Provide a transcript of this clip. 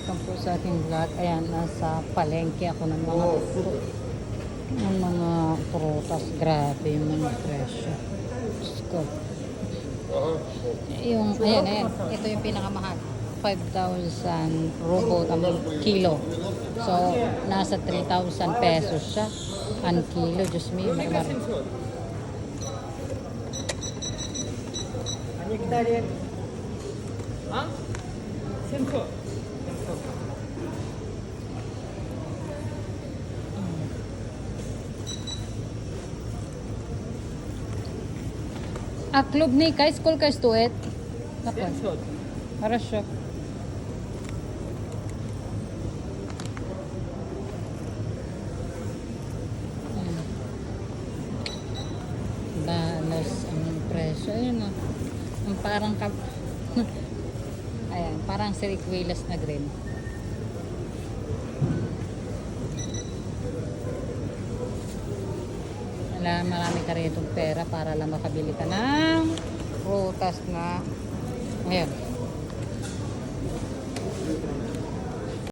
welcome po sa ating vlog. Ayan, nasa palengke ako ng mga ng mga prutas. Grabe yung mga presyo. Diyos ko. Yung, ayan, ayan. Ito yung pinakamahal. 5,000 rubo ang kilo. So, nasa 3,000 pesos siya. Ang kilo. Diyos me, magmar. Ano yung Ha? Senko. А клубний кай сколько стоит? Какой? 700. Хорошо. Ayan. Balas ang presyo. Ayun o. Ang parang kap... Ayan, parang sirikwilas na green. Wala, marami ka rin itong pera para lang makabili ka ng prutas na ngayon.